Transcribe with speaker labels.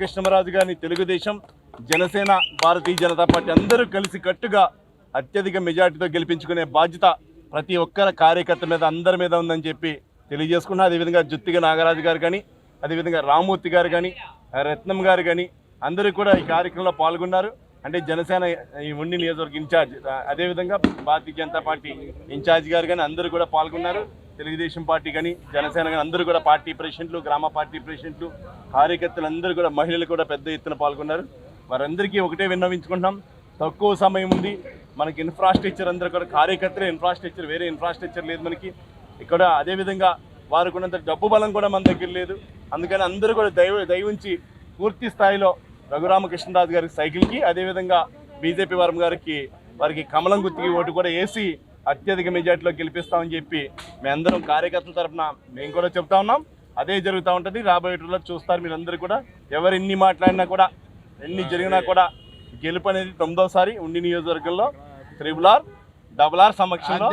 Speaker 1: కృష్ణమరాజు గారిని తెలుగుదేశం జనసేన భారతీయ జనతా పార్టీ అందరూ కలిసి కట్టుగా అత్యధిక మెజార్టీతో గెలిపించుకునే బాధ్యత ప్రతి ఒక్కరి కార్యకర్త మీద అందరి మీద ఉందని చెప్పి తెలియజేసుకున్నా. అదేవిధంగా జుత్తిగ నాగరాజు గారు కానీ అదేవిధంగా రామూర్తి గారు కానీ రత్నం గారు కానీ అందరూ కూడా ఈ కార్యక్రమంలో పాల్గొన్నారు. అంటే జనసేన ఈ ఉండి నియోజకవర్గ ఇన్ఛార్జ్ అదేవిధంగా భారతీయ జనతా పార్టీ ఇన్ఛార్జ్ గారు కానీ అందరూ కూడా పాల్గొన్నారు. తెలుగుదేశం పార్టీ కానీ జనసేన కానీ అందరూ కూడా పార్టీ ప్రెసిడెంట్లు గ్రామ పార్టీ ప్రెసిడెంట్లు కార్యకర్తలు అందరూ కూడా మహిళలు కూడా పెద్ద ఎత్తున పాల్గొన్నారు. వారందరికీ ఒకటే విన్నవించుకుంటున్నాం. తక్కువ సమయం ఉంది. మనకి ఇన్ఫ్రాస్ట్రక్చర్ అందరూ కూడా కార్యకర్తలే ఇన్ఫ్రాస్ట్రక్చర్ వేరే ఇన్ఫ్రాస్ట్రక్చర్ లేదు మనకి. ఇక్కడ అదేవిధంగా వారికి ఉన్నంత డబ్బు బలం కూడా మన దగ్గర లేదు. అందుకని అందరూ కూడా దైవ దైవించి పూర్తి స్థాయిలో రఘురామకృష్ణరాజు గారి సైకిల్కి అదేవిధంగా బీజేపీ వర్మ గారికి వారికి కమలం గుర్తికి ఓటు కూడా వేసి అత్యధిక మెజార్టీలో గెలిపిస్తామని చెప్పి మేమందరం కార్యకర్తల తరఫున మేము కూడా చెప్తా ఉన్నాం. అదే జరుగుతూ ఉంటుంది. రాబోయే రోజుల్లో చూస్తారు మీరందరూ కూడా. ఎవరు ఎన్ని మాట్లాడినా కూడా ఎన్ని జరిగినా కూడా గెలుపు అనేది తొమ్మిదోసారి ఉండి నియోజకవర్గంలో త్రిబుల్ ఆర్ డబుల్ ఆర్ సమక్షంలో